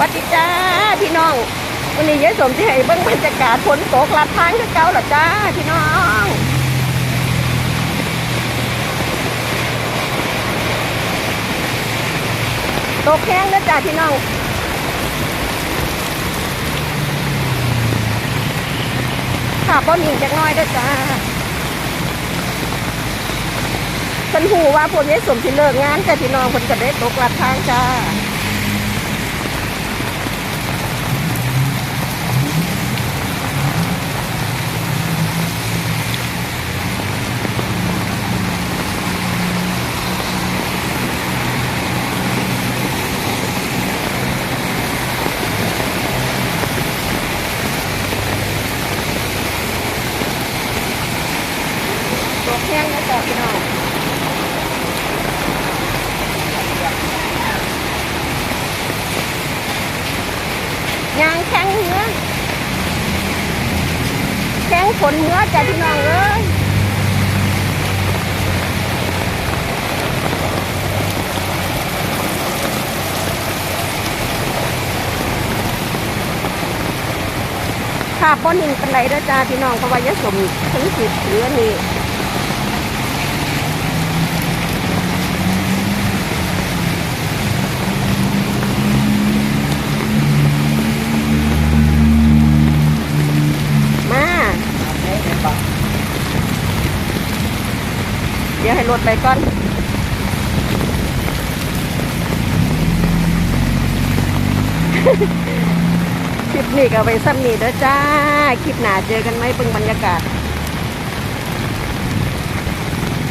วัสดีจ้าพี่น้องวันนี้ยายสมที่ให้เบิ้งบรรยากาศฝนตกลาดทางคือเก่าหรอจ้าพี่น้องตกแห้งนะจ้าพี่น้องขาบ่มีจักน้อยด้อจ้าฉันหูว่าพวกยายสมที่เลิกงานจ้าพี่น้องคนก็ได้ตกลาดทางจ้า กแห้งนะจ๊ะพี่น้องยางแข็งเนื้อแข็งฝนเนื้อจ้ะพี่น้องเอ้ยขาบบนหนึ่งเป็นไรด้อจ้าพี่น้องเพราะว่ายะสมถึงสิบเหลือนี่ มา เดี๋ยวให้รถไปก่อนคลิปนี้ก็ไปซ้ำนี่เด้อจ้า คลิปหน้าเจอกันไหมเบิ่งบรรยากาศ